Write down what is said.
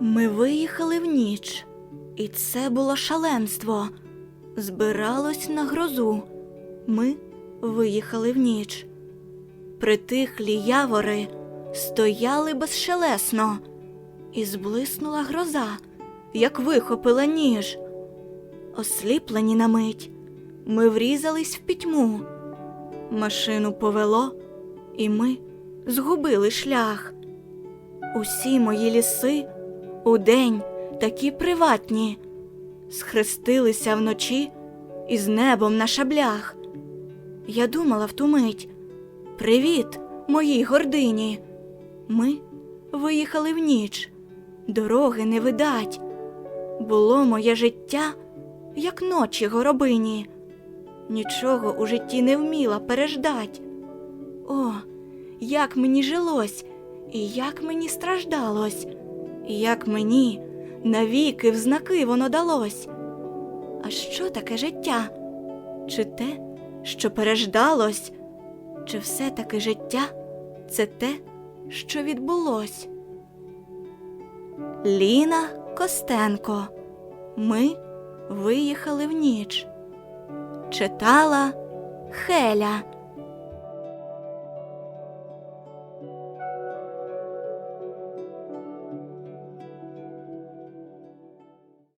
Ми виїхали в ніч, і це було шаленство. Збиралось на грозу. Ми виїхали в ніч. Притихлі явори стояли безшелесно, і зблиснула гроза, як вихопила ніж. Осліплені на мить, ми врізались в пітьму. Машину повело, і ми згубили шлях. Усі мої ліси удень такі приватні, схрестилися вночі із небом на шаблях. Я думала в ту мить Привіт, моїй гордині. Ми виїхали в ніч, дороги не видать. Було моє життя, як ночі горобині. Нічого у житті не вміла переждать. О, як мені жилось, і як мені страждалось, як мені навіки в знаки воно далось. А що таке життя? Чи те, що переждалось, чи все-таки життя це те, що відбулось? Ліна Костенко. Ми виїхали в ніч. Читала Хеля.